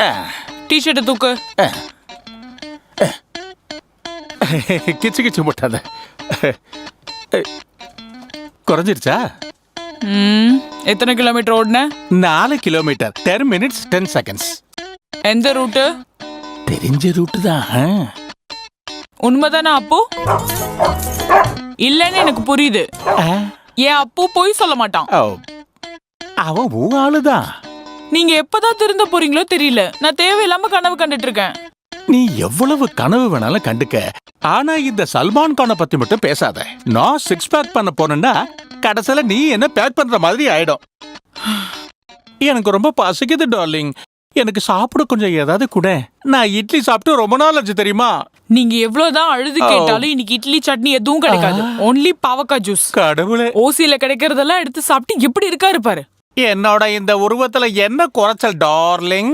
டிஷர்ட்டை தூக்கு. கிச்சு கிச்சு முட்டாத. குறைஞ்சிருச்சா? ம். எத்தனை கிலோமீட்டர் ஓடுன? நாலு kilometre ten minutes ten seconds எந்த ரூட்டு தெரிஞ்ச ரூட்டு தான். உண்மைதானே அப்பு? இல்லைன்னு எனக்கு புரியுது. என் அப்பு போய் சொல்ல மாட்டான். ஓ. அவன் உன் ஆளுதான். நீங்க எப்பதான் திருந்த போறீங்களோ தெரியல. நான் தேவையில்லாம கனவு கண்டுட்டு இருக்கேன் நீ எவ்வளவு கனவு வேணாலும் கண்டுக்க. ஆனா இந்த சல்மான் கானை பத்தி மட்டும் பேசாத. நான் சிக்ஸ் பேக் பண்ண போனேன்னா கடைசியில நீ என்ன பேக் பண்ற மாதிரி ஆயிடும். எனக்கு ரொம்ப பசிக்குது டார்லிங் எனக்கு சாப்பிட கொஞ்சம் ஏதாவது கூட. நான் இட்லி சாப்பிட்டு ரொம்ப நாள் ஆச்சு தெரியுமா? நீங்க எவ்வளவுதான் அழுது கேட்டாலும் இன்னைக்கு இட்லி சட்னி எதுவும் கிடைக்காது. ஒன்லி பாவக்காய் ஜூஸ் கடவுளே. ஓசியில கிடைக்கிறதெல்லாம் எடுத்து சாப்பிட்டு எப்படி இருக்காரு பாரு. என்னோட இந்த உருவத்துல என்ன குறைச்சல் டார்லிங்